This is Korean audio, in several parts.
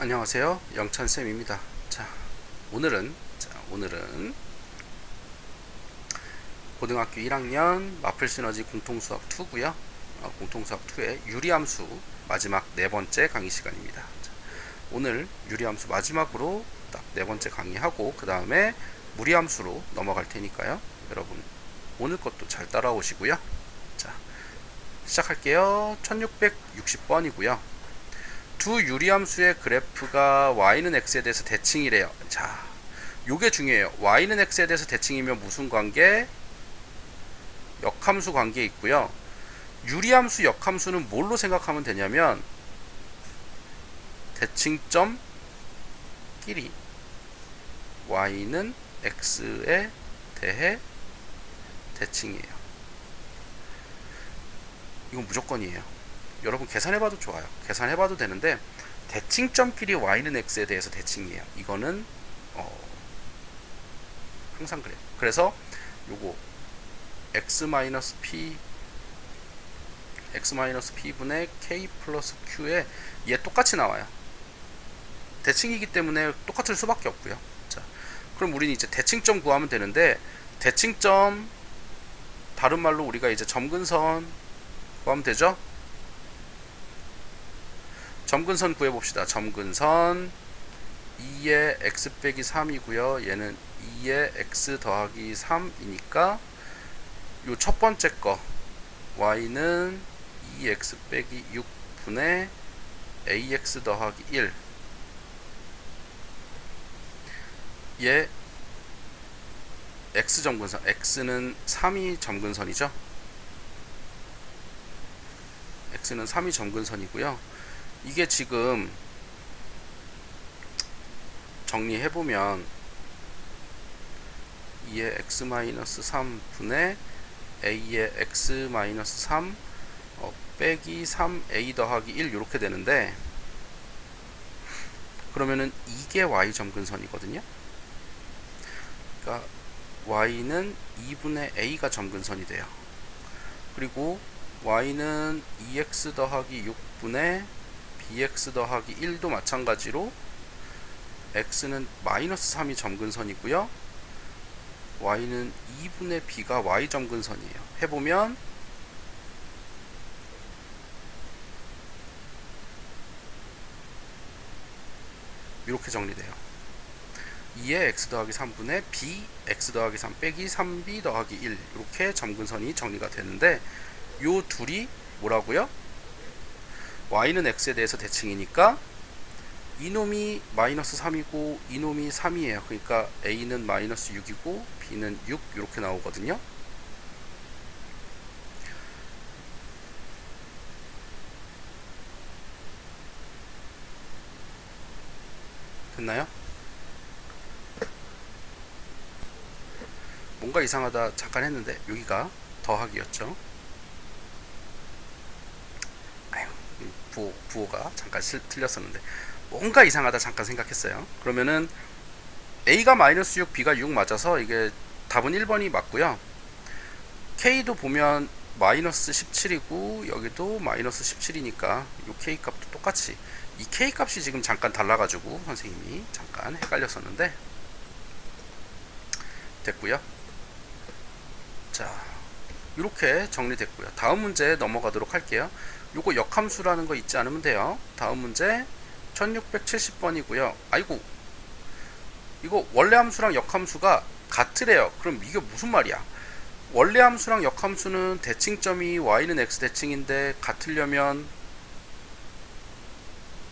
안녕하세요. 영찬쌤입니다. 자, 오늘은, 자, 오늘은 고등학교 1학년 마플 시너지 공통수학 2고요. 어, 공통수학 2의 유리함수 마지막 네 번째 강의 시간입니다. 자, 오늘 유리함수 마지막으로 딱 네 번째 강의하고 그 다음에 무리함수로 넘어갈 테니까요. 여러분 오늘 것도 잘 따라오시고요. 자, 시작할게요. 1660번이고요. 두 유리함수의 그래프가 y는 x에 대해서 대칭이래요. 자, 요게 중요해요. y는 x에 대해서 대칭이면 무슨 관계? 역함수 관계 있고요. 유리함수, 역함수는 뭘로 생각하면 되냐면 대칭점 끼리 y는 x에 대해 대칭이에요. 이건 무조건이에요. 여러분 계산해봐도 좋아요. 계산해봐도 되는데 대칭점끼리 y는 x에 대해서 대칭이에요. 이거는 어, 항상 그래요. 그래서 요거 x-p x-p분의 k 플러스 q에 얘 똑같이 나와요. 대칭이기 때문에 똑같을 수밖에 없고요. 자, 그럼 우리는 이제 대칭점 구하면 되는데 대칭점 다른 말로 우리가 이제 점근선 구하면 되죠? 점근선 구해봅시다. 점근선 2의 x 빼기 3이고요. 얘는 2의 x 더하기 3이니까 요 첫 번째 거 y는 2x 빼기 6분의 ax 더하기 1 얘 x 점근선 x는 3이 점근선이죠. x는 3이 점근선이고요. 이게 지금 정리해 보면 2의 x-3분의 a의 x-3 어, 빼기 3a 더하기 1 이렇게 되는데 그러면은 이게 y 점근선이거든요. 그러니까 y는 2분의 a가 점근선이 돼요. 그리고 y는 2x 더하기 6분의 bx 더하기 1도 마찬가지로 x는 마이너스 3이 점근선이고요. y는 2분의 b가 y 점근선이에요. 해보면 이렇게 정리돼요. 2의 x 더하기 3분의 b x 더하기 3 빼기 3b 더하기 1 이렇게 점근선이 정리가 되는데 요 둘이 뭐라고요? Y는 x에 대해서 대칭이니까 이놈이 마이너스 3이고 이놈이 3이에요. 그러니까 a는 마이너스 6이고 b는 6 이렇게 나오거든요. 됐나요? 뭔가 이상하다 잠깐 했는데 여기가 더하기였죠. 아유, 부호, 부호가 잠깐 실, 틀렸었는데 뭔가 이상하다 잠깐 생각했어요. 그러면은 A가 마이너스 6, B가 6 맞아서 이게 답은 1번이 맞고요. K도 보면 마이너스 17이고 여기도 마이너스 17이니까 이 K 값도 똑같이 이 K 값이 지금 잠깐 달라가지고 선생님이 잠깐 헷갈렸었는데 됐고요. 자 이렇게 정리됐고요. 다음 문제 넘어가도록 할게요. 요거 역함수라는 거 잊지 않으면 돼요. 다음 문제 1670번이고요. 아이고 이거 원래 함수랑 역함수가 같으래요. 그럼 이게 무슨 말이야? 원래 함수랑 역함수는 대칭점이 y는 x 대칭인데 같으려면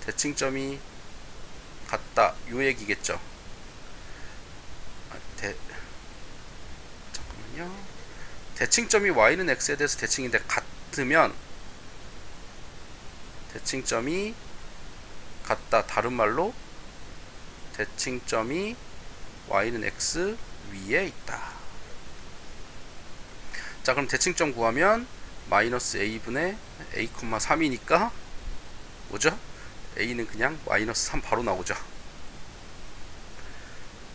대칭점이 같다 요 얘기겠죠. 아, 대 잠깐만요. 대칭점이 y는 x에 대해서 대칭인데 같으면 대칭점이 같다 다른 말로 대칭점이 y는 x 위에 있다. 자 그럼 대칭점 구하면 마이너스 a분의 a, 3이니까 뭐죠? a는 그냥 마이너스 3 바로 나오죠.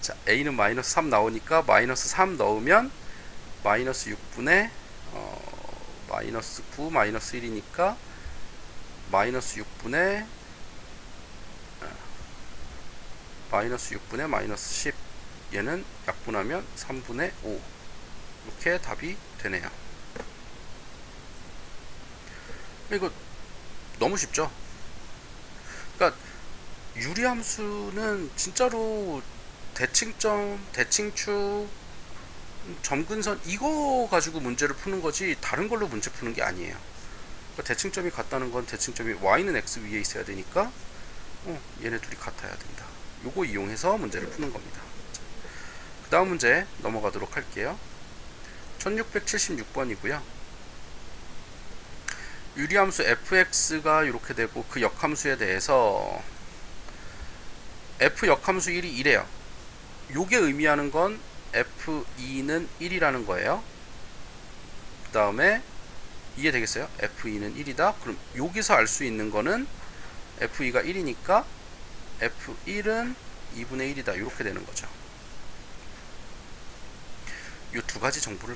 자 a는 마이너스 3 나오니까 마이너스 3 넣으면 마이너스 6분의 어, 마이너스 9 마이너스 1이니까 마이너스 6분의 마이너스 6분의 마이너스 10 얘는 약분하면 3분의 5 이렇게 답이 되네요. 이거 너무 쉽죠? 그러니까 유리함수는 진짜로 대칭점, 대칭축, 점근선 이거 가지고 문제를 푸는 거지 다른 걸로 문제 푸는 게 아니에요. 그러니까 대칭점이 같다는 건 대칭점이 y는 x 위에 있어야 되니까 어, 얘네 둘이 같아야 된다. 요거 이용해서 문제를 푸는 겁니다. 그 다음 문제 넘어가도록 할게요. 1676번이고요. 유리함수 fx가 이렇게 되고 그 역함수에 대해서 f 역함수 1이 1이에요. 요게 의미하는 건 f2는 1이라는 거예요. 그 다음에 이해 되겠어요? f2는 1이다. 그럼 여기서 알 수 있는 거는 f2가 1이니까 f1은 2분의 1이다. 이렇게 되는 거죠. 이 두 가지 정보를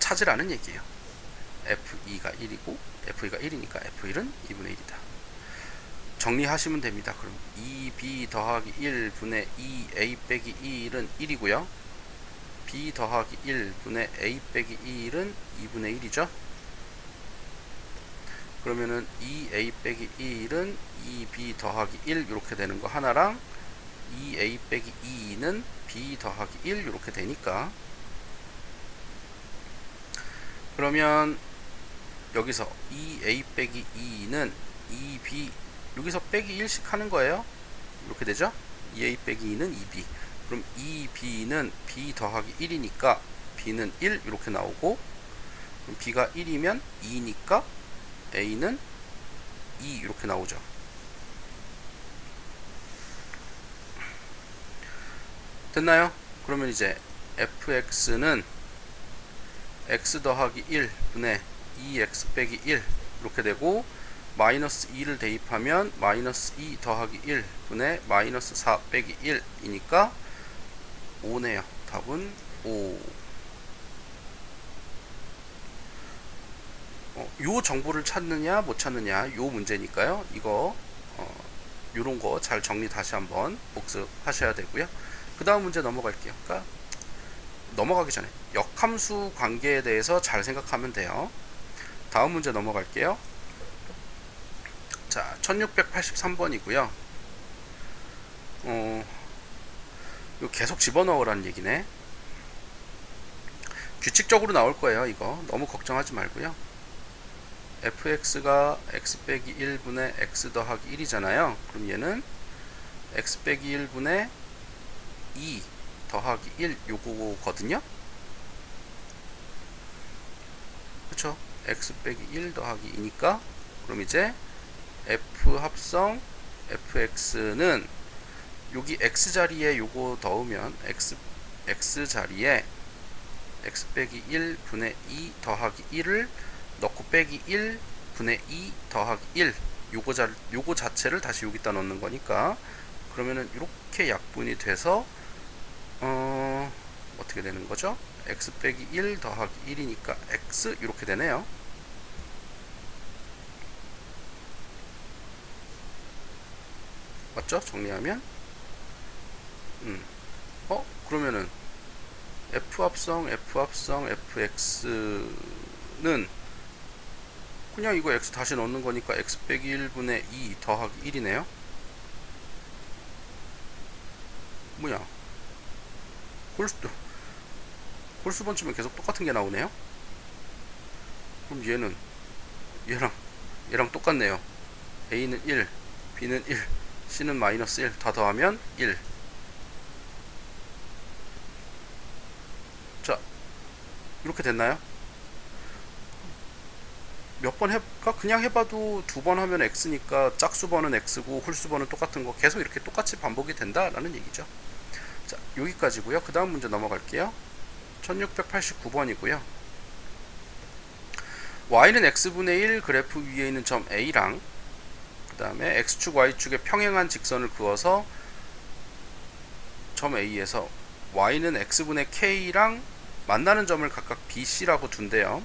찾으라는 얘기예요. f2가 1이고 f2가 1이니까 f1은 2분의 1이다. 정리하시면 됩니다. 그럼 2b 더하기 1분의 2a 빼기 2는 1이고요. b 더하기 1분의 a 빼기 2는 2분의 1이죠. 그러면은 2a 빼기 1은 2b 더하기 1 이렇게 되는 거 하나랑 2a 빼기 2는 b 더하기 1 이렇게 되니까 그러면 여기서 2a 빼기 2는 2b 여기서 빼기 1씩 하는 거예요. 이렇게 되죠? 2a 빼기 2는 2b. 그럼 2b는 b 더하기 1이니까 b는 1 이렇게 나오고 그럼 b가 1이면 2니까 a는 2 이렇게 나오죠. 됐나요? 그러면 이제 fx는 x 더하기 1분의 2x 빼기 1 이렇게 되고 마이너스 2를 대입하면 마이너스 2 더하기 1분의 마이너스 4 빼기 1이니까 5네요. 답은 5. 어, 요 정보를 찾느냐 못 찾느냐 요 문제니까요. 이거 어, 요런 거 잘 정리 다시 한번 복습하셔야 되고요. 그 다음 문제 넘어갈게요. 그러니까 넘어가기 전에 역함수 관계에 대해서 잘 생각하면 돼요. 다음 문제 넘어갈게요. 자, 1683번이고요. 어, 이거 계속 집어넣으라는 얘기네. 규칙적으로 나올 거예요, 이거. 너무 걱정하지 말고요. Fx가 x 빼기 1분의 x 더하기 1이잖아요. 그럼 얘는 x 빼기 1분의 2 더하기 1 요거거든요. 그쵸? x 빼기 1 더하기 2니까 그럼 이제 f 합성 fx는 여기 x 자리에 요거 넣으면 x x 자리에 x 빼기 1 분의 2 더하기 1을 넣고 빼기 1 분의 2 더하기 1 요거 자 요거 자체를 다시 여기다 넣는 거니까 그러면은 이렇게 약분이 돼서 어 어떻게 되는 거죠? x 빼기 1 더하기 1이니까 x 이렇게 되네요. 맞죠? 정리하면 음. 어? 그러면은 f 합성 f 합성 fx는 그냥 이거 x 다시 넣는 거니까 x 빼기 1분의 2 더하기 1이네요. 뭐야? 홀수 홀수번 치면 계속 똑같은 게 나오네요. 그럼 얘는 얘랑 얘랑 똑같네요. a는 1, b는 1, c는 마이너스 1 다 더하면 1. 자, 이렇게 됐나요? 몇 번 해볼까? 그냥 해봐도 두 번 하면 x니까 짝수번은 x고 홀수번은 똑같은 거 계속 이렇게 똑같이 반복이 된다라는 얘기죠. 자, 여기까지고요. 그 다음 문제 넘어갈게요. 1689번이고요. y는 x분의 1 그래프 위에 있는 점 a랑 그 다음에 x축 y축의 평행한 직선을 그어서 점 a에서 y는 x분의 k랑 만나는 점을 각각 bc라고 둔대요.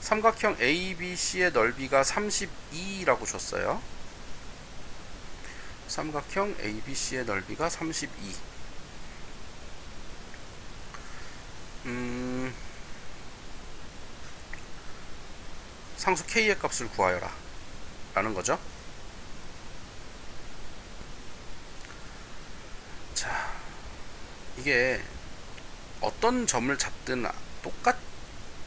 삼각형 ABC의 넓이가 32라고 줬어요. 삼각형 ABC의 넓이가 32. 음, 상수 K의 값을 구하여라. 라는 거죠. 자, 이게 어떤 점을 잡든 똑같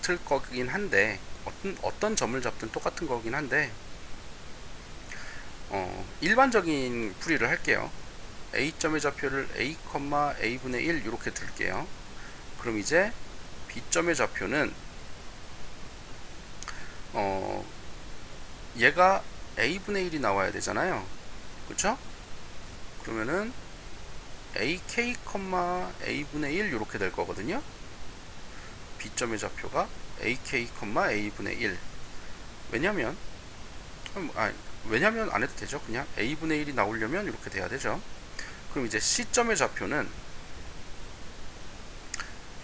을 거긴 한데, 어떤, 어떤 점을 잡든 똑같은 거긴 한데, 어, 일반적인 풀이를 할게요. A점의 좌표를 A, A분의 1 이렇게 둘게요. 그럼 이제 B점의 좌표는 어, 얘가 A분의 1이 나와야 되잖아요. 그쵸? 그러면은 AK, A분의 1 이렇게 될 거거든요. B점의 좌표가 AK, A분의 1 왜냐면 아, 왜냐면 안 해도 되죠. 그냥 a분의 1이 나오려면 이렇게 돼야 되죠. 그럼 이제 C점의 좌표는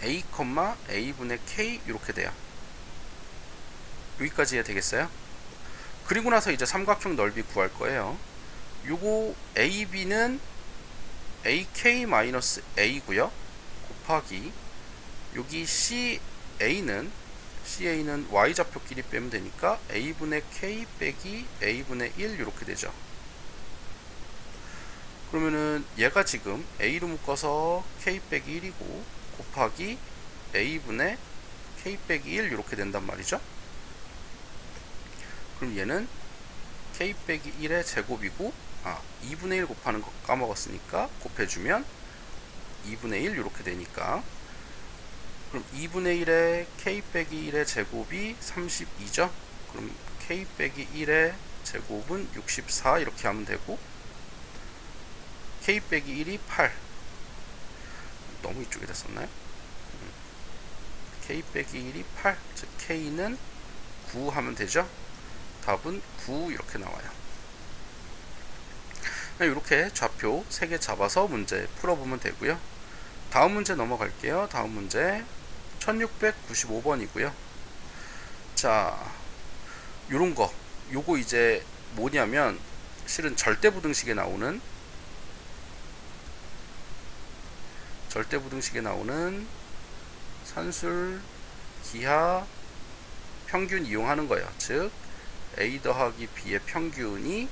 a, a분의 k 이렇게 돼요. 여기까지 해야 되겠어요? 그리고 나서 이제 삼각형 넓이 구할 거예요. 요거 ab는 ak-a고요. 곱하기 여기 ca는 CA는 Y좌표끼리 빼면 되니까 A분의 K 빼기 A분의 1 이렇게 되죠. 그러면은 얘가 지금 A로 묶어서 K 빼기 1이고 곱하기 A분의 K 빼기 1 이렇게 된단 말이죠. 그럼 얘는 K 빼기 1의 제곱이고 아 2분의 1 곱하는 거 까먹었으니까 곱해주면 2분의 1 이렇게 되니까 그럼 2분의 1의 k 빼기 1의 제곱이 32죠. 그럼 k 빼기 1의 제곱은 64 이렇게 하면 되고 k 빼기 1이 8 너무 이쪽에다 썼나요? 음. k 빼기 1이 8 즉 k는 9 하면 되죠. 답은 9 이렇게 나와요. 이렇게 좌표 3개 잡아서 문제 풀어보면 되고요. 다음 문제 넘어갈게요. 다음 문제 1695번이고요. 자, 요런 거. 요거 이제 뭐냐면 실은 절대부등식에 나오는 절대부등식에 나오는 산술 기하 평균 이용하는 거예요. 즉 a 더하기 b의 평균이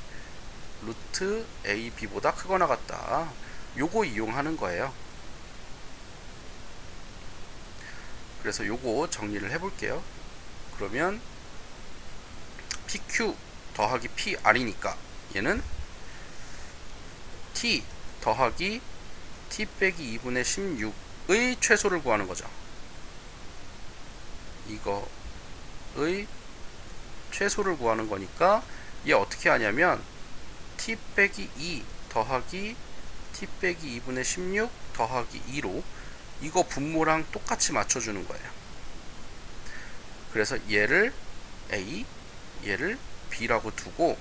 루트 a b보다 크거나 같다. 요거 이용하는 거예요. 그래서 요거 정리를 해 볼게요. 그러면 PQ 더하기 PR이니까 얘는 T 더하기 T 빼기 2분의 16의 최소를 구하는 거죠. 이거의 최소를 구하는 거니까 얘 어떻게 하냐면 T 빼기 2 더하기 T 빼기 2분의 16 더하기 2로 이거 분모랑 똑같이 맞춰주는 거예요. 그래서 얘를 A, 얘를 B라고 두고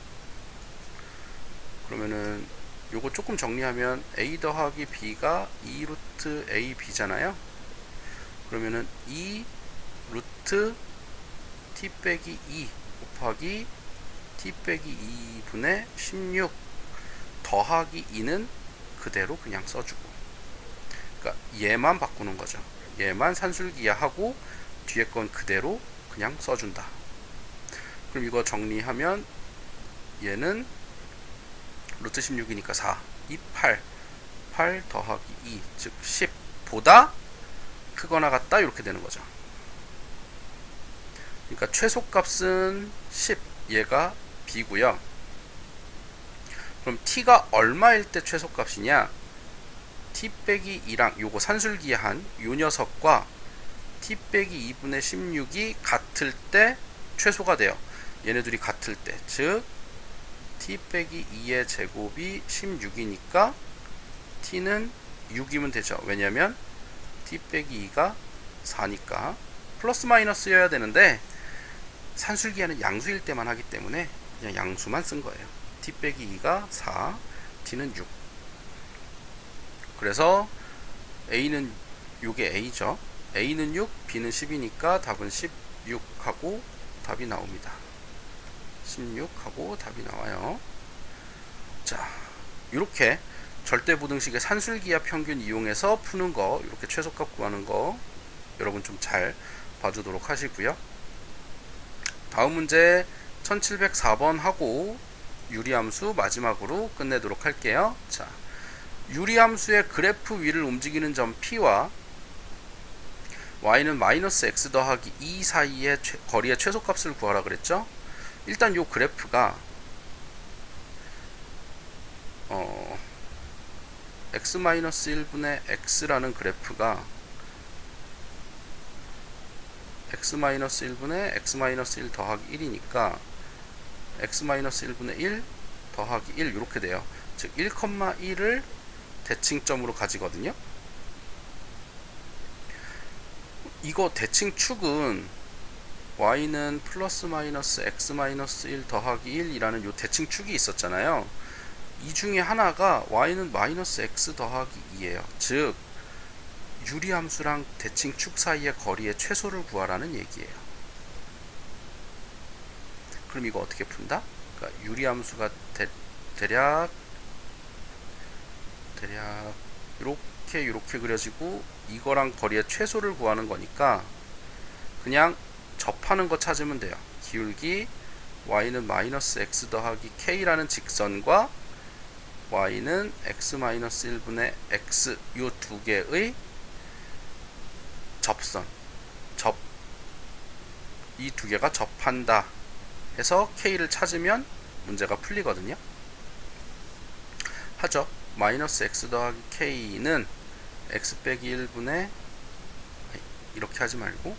그러면은 요거 조금 정리하면 A 더하기 B가 2 루트 A, B잖아요. 그러면은 2 루트 T 빼기 2 곱하기 T 빼기 2분의 16 더하기 2는 그대로 그냥 써주고 그러니까 얘만 바꾸는 거죠. 얘만 산술기하하고 뒤에 건 그대로 그냥 써준다. 그럼 이거 정리하면 얘는 루트 16이니까 4, 2, 8, 8 더하기 2, 즉 10보다 크거나 같다 이렇게 되는 거죠. 그러니까 최소값은 10, 얘가 b고요. 그럼 t가 얼마일 때 최소값이냐? T 빼기 2랑 요거 산술기한 요 녀석과 t 빼기 2분의 16이 같을 때 최소가 돼요. 얘네 둘이 같을 때. 즉 t 빼기 2의 제곱이 16이니까 t는 6이면 되죠. 왜냐면 t 빼기 2가 4니까 플러스 마이너스여야 되는데 산술기하는 양수일 때만 하기 때문에 그냥 양수만 쓴 거예요. t 빼기 2가 4, t는 6. 그래서 A는 요게 A죠. A는 6, B는 10이니까 답은 16하고 답이 나옵니다. 16하고 답이 나와요. 자, 이렇게 절대부등식의 산술기하 평균 이용해서 푸는 거 이렇게 최소값 구하는 거 여러분 좀 잘 봐주도록 하시고요. 다음 문제 1704번 하고 유리함수 마지막으로 끝내도록 할게요. 자, 유리함수의 그래프 위를 움직이는 점 P와 y는 마이너스 x 더하기 2 사이의 최, 거리의 최소값을 구하라 그랬죠? 일단 요 그래프가 어, x 마이너스 1분의 x라는 그래프가 x 마이너스 1분의 x 마이너스 1 더하기 1이니까 x 마이너스 1분의 1 더하기 1 이렇게 돼요. 즉 1,1을 대칭점으로 가지거든요. 이거 대칭축은 y는 플러스 마이너스 x 마이너스 1 더하기 1이라는 요 대칭축이 있었잖아요. 이 중에 하나가 y는 마이너스 x 더하기 2예요. 즉 유리함수랑 대칭축 사이의 거리의 최소를 구하라는 얘기예요. 그럼 이거 어떻게 푼다? 그러니까 유리함수가 대, 대략 대략 이렇게 이렇게 그려지고 이거랑 거리의 최소를 구하는 거니까 그냥 접하는 거 찾으면 돼요. 기울기 y는 마이너스 x 더하기 k라는 직선과 y는 x 마이너스 1분의 x 요두 개의 접선 접 이 두 개가 접한다 해서 k를 찾으면 문제가 풀리거든요. 하죠. 마이너스 x 더하기 k는 x 빼기 1분의 이렇게 하지 말고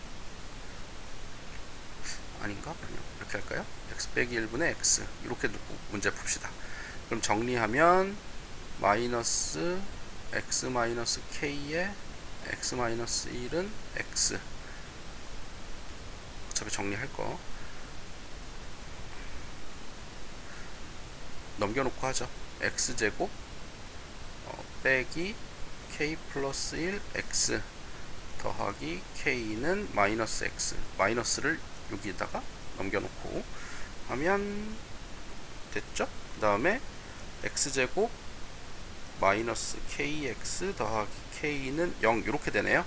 아닌가? 이렇게 할까요? x 빼기 1분의 x 이렇게 놓고 문제 풉시다. 그럼 정리하면 마이너스 x 마이너스 k에 x 마이너스 1은 x 어차피 정리할 거 넘겨놓고 하죠. x제곱 어, 빼기 k 플러스 1 x 더하기 k는 마이너스 x 마이너스를 여기에다가 넘겨놓고 하면 됐죠? 그 다음에 x제곱 마이너스 kx 더하기 k는 0 이렇게 되네요.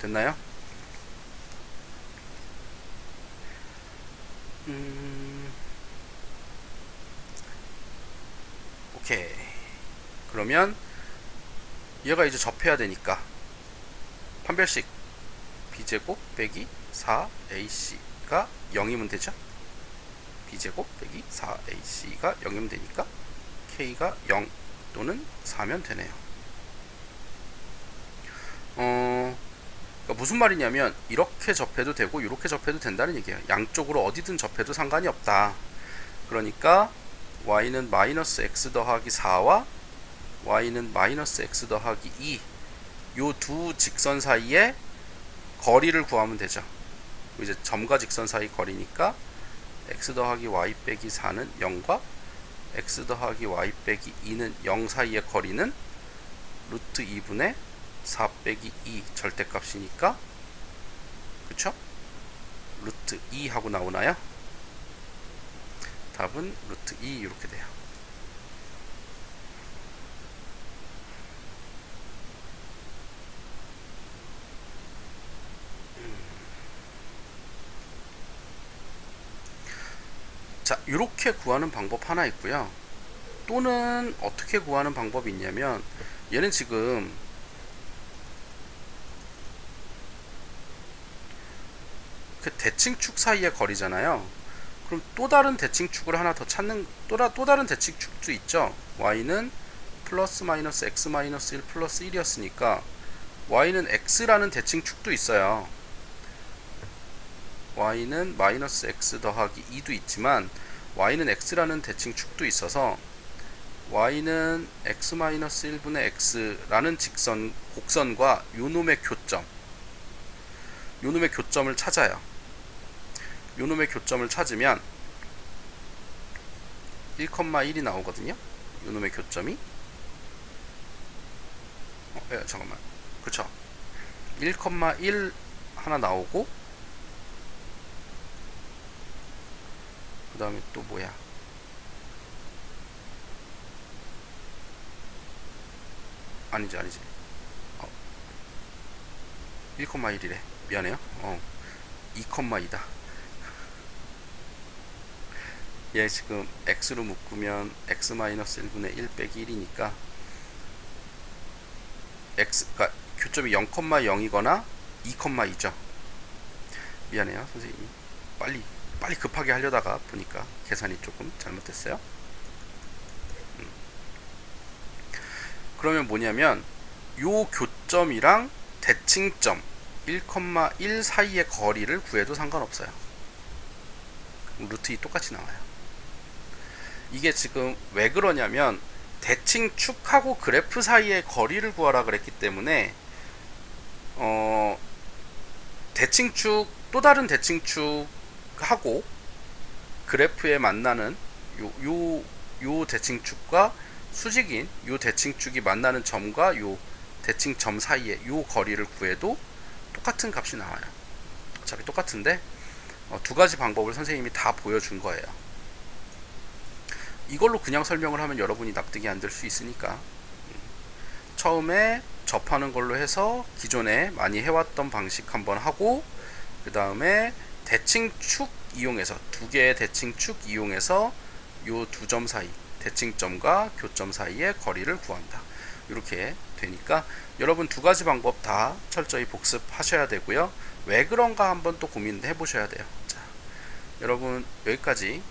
됐나요? 음... 오케이. 그러면 얘가 이제 접해야 되니까 판별식 b제곱 빼기 4ac가 0이면 되죠? b제곱 빼기 4ac가 0이면 되니까 k가 0 또는 4면 되네요. 어, 그러니까 무슨 말이냐면 이렇게 접해도 되고 이렇게 접해도 된다는 얘기예요. 양쪽으로 어디든 접해도 상관이 없다. 그러니까 y는 마이너스 x 더하기 4와 y는 마이너스 x 더하기 2 요 두 직선 사이에 거리를 구하면 되죠. 이제 점과 직선 사이 거리니까 x 더하기 y 빼기 4는 0과 x 더하기 y 빼기 2는 0 사이의 거리는 루트 2분의 4 빼기 2 절대값이니까 그쵸? 루트 2 하고 나오나요? 답은 루트 2 이렇게 돼요. 이렇게 구하는 방법 하나 있고요. 또는 어떻게 구하는 방법이 있냐면 얘는 지금 그 대칭축 사이의 거리잖아요. 그럼 또 다른 대칭축을 하나 더 찾는 또, 또 다른 대칭축도 있죠. y는 플러스 마이너스 x 마이너스 1 플러스 1이었으니까 y는 x라는 대칭축도 있어요. y는 마이너스 x 더하기 2도 있지만 y는 x라는 대칭 축도 있어서 y는 x 마이너스 1분의 x라는 직선 곡선과 요놈의 교점 요놈의 교점을 찾아요. 요놈의 교점을 찾으면 1,1이 나오거든요. 요놈의 교점이 어, 예, 잠깐만. 그쵸 1,1 하나 나오고 그 다음에 또 뭐야? 아니지 아니지. 어. 1,1이래. 미안해요. 어. 2,2다. 얘 지금 x로 묶으면 x-1분의 1 빼기 1이니까 x 그러니까 교점이 0,0이거나 2,2죠. 미안해요 선생님. 빨리. 빨리 급하게 하려다가 보니까 계산이 조금 잘못됐어요. 음. 그러면 뭐냐면 요 교점이랑 대칭점 1,1 사이의 거리를 구해도 상관없어요. 루트 2 똑같이 나와요. 이게 지금 왜 그러냐면 대칭축하고 그래프 사이의 거리를 구하라 그랬기 때문에 어 대칭축 또 다른 대칭축 하고 그래프에 만나는 요 요 요 대칭축과 수직인 요 대칭축이 만나는 점과 요 대칭점 사이의 요 거리를 구해도 똑같은 값이 나와요. 어차피 똑같은데 어, 두 가지 방법을 선생님이 다 보여준 거예요. 이걸로 그냥 설명을 하면 여러분이 납득이 안 될 수 있으니까 음, 처음에 접하는 걸로 해서 기존에 많이 해왔던 방식 한번 하고 그 다음에 대칭축 이용해서 두 개의 대칭축 이용해서 요 두 점 사이 대칭점과 교점 사이의 거리를 구한다 이렇게 되니까 여러분 두 가지 방법 다 철저히 복습하셔야 되고요 왜 그런가 한번 또 고민해 보셔야 돼요 자 여러분 여기까지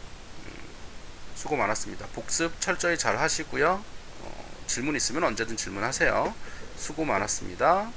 수고 많았습니다. 복습 철저히 잘 하시고요. 어, 질문 있으면 언제든 질문하세요. 수고 많았습니다.